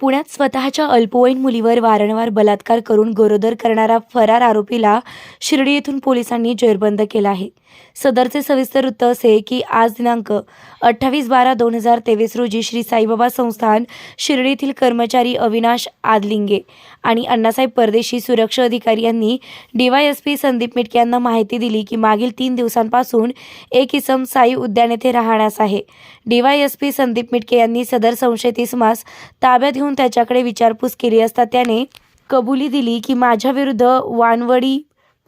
पुण्यात स्वतःच्या अल्पवयीन मुलीवर वारंवार बलात्कार करून गरोदर करणारा फरार आरोपीला शिर्डी येथून पोलिसांनी जेरबंद केला आहे. सदरचे सविस्तर वृत्त असे की आज दिनांक अठ्ठावीस बारा दोन हजार तेवीस रोजी श्री साईबाबा संस्थान शिर्डी येथील कर्मचारी अविनाश आदलिंगे आणि अण्णासाहेब परदेशी सुरक्षा अधिकारी यांनी डीवायएसपी संदीप मिटके यांना माहिती दिली की मागील तीन दिवसांपासून एक इसम साई उद्यान येथे राहण्यास आहे. डीवायएसपी संदीप मिटके यांनी सदर संशयित इसमास ताब्यात घेऊन त्याच्याकडे विचारपूस केली असता त्याने कबुली दिली की माझ्या विरुद्ध वानवडी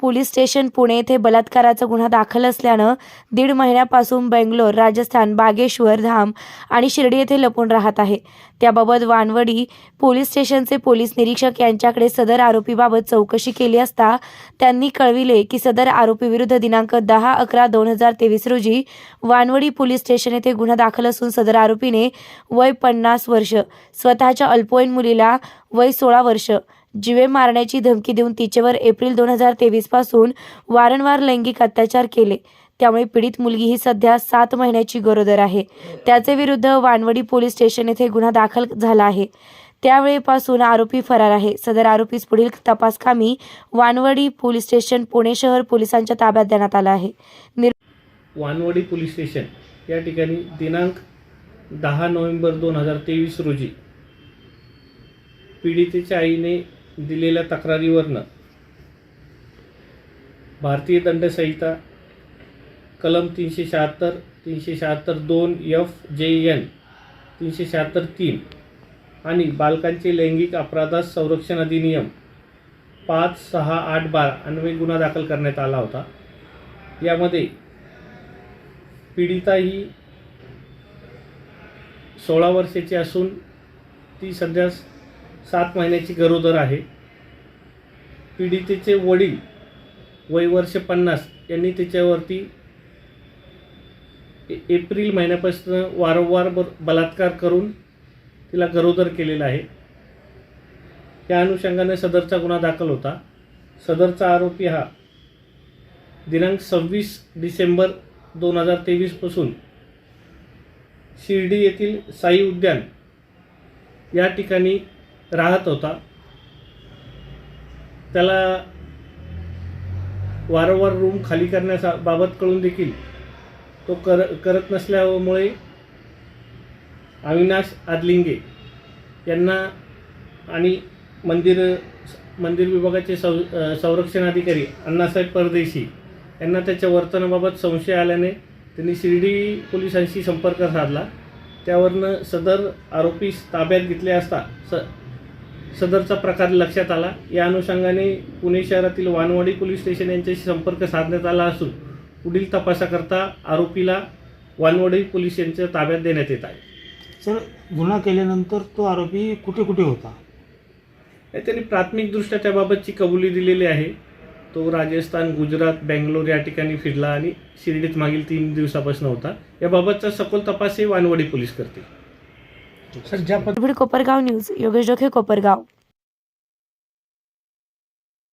पोलीस स्टेशन पुणे येथे बलात्काराचा गुन्हा दाखल असल्यानं दीड महिन्यापासून बेंगलोर राजस्थान बागेश्वर धाम आणि शिर्डी येथे लपून राहत आहे. त्याबाबत वानवडी पोलीस स्टेशनचे पोलीस निरीक्षक यांच्याकडे सदर आरोपीबाबत चौकशी केली असता त्यांनी कळविले की सदर आरोपीविरुद्ध दिनांक दहा अकरा दोन हजार तेवीस रोजी वानवडी पोलीस स्टेशन येथे गुन्हा दाखल असून सदर आरोपीने वय पन्नास वर्ष स्वतःच्या अल्पवयीन मुलीला वय सोळा वर्ष जिवे मारण्याची धमकी देऊन तिच्यावर एप्रिल दोन हजार तेवीसपासून वारंवार लैंगिक अत्याचार केले. त्यामुळे पीडित मुलगी ही सध्या सात महिन्याची गरोदर आहे. त्याचे विरुद्ध वानवडी पोलीस स्टेशन येथे गुन्हा दाखल झाला आहे. त्यावेळेपासून आरोपी फरार आहे. सदर आरोपीस पुढील तपासकामी वानवडी पोलीस स्टेशन पुणे शहर पोलिसांच्या ताब्यात देण्यात आला आहे. वानवडी पोलीस स्टेशन या ठिकाणी दिनांक दहा नोव्हेंबर दोन हजार तेवीस रोजी पीडितेच्या आईने दिलेल्या तक्रारीवरनं भारतीय दंडसंहिता कलम तीनशे शहात्तर तीनशे शहात्तर दोन एफ जे एन तीनशे शहात्तर तीन आणि बालकांचे लैंगिक अपराधास संरक्षण अधिनियम पाच सहा आठ बारा अन्वये गुन्हा दाखल करण्यात आला होता. यामध्ये पीडिता ही सोळा वर्षाची असून ती सध्या सात महिन्याची गरोदर आहे. पीडितेचे वडील वय वर्ष पन्नास यांनी तिच्यावरती ए- एप्रिल महिन्यापासून वारंवार ब बलात्कार करून तिला गरोदर केलेला आहे. त्या अनुषंगाने सदरचा गुन्हा दाखल होता. सदरचा आरोपी हा दिनांक सव्वीस डिसेंबर दोन हजार तेवीसपासून शिर्डी येथील साई उद्यान या ठिकाणी राहत होता. त्याला वारंवार रूम खाली करण्याबाबत कळून देखील तो कर करत नसल्यामुळे अविनाश आदलिंगे यांना आणि मंदिर मंदिर विभागाचे सौ संरक्षण अधिकारी अण्णासाहेब परदेशी यांना त्याच्या वर्तनाबाबत संशय आल्याने त्यांनी शिर्डी पोलिसांशी संपर्क साधला. त्यावरनं सदर आरोपीस ताब्यात घेतले असता स सदरचा प्रकार लक्षात आला. या अनुषंगाने पुणे शहरातील वानवाडी पोलीस स्टेशन यांच्याशी संपर्क साधण्यात आला असून पुढील तपासाकरता आरोपीला वानवाडी पोलीस यांच्या ताब्यात देण्यात येत आहे. सर गुन्हा केल्यानंतर तो आरोपी कुठे कुठे होता? त्यांनी प्राथमिकदृष्ट्या त्याबाबतची कबुली दिलेली आहे. तो राजस्थान गुजरात बेंगलोर या ठिकाणी फिरला आणि शिर्डीत मागील तीन दिवसापासून होता. याबाबतचा सखोल तपास हे वानवडी पोलीस पद्धतीने कोपरगाव न्यूज योगेश डोखे कोपरगाव.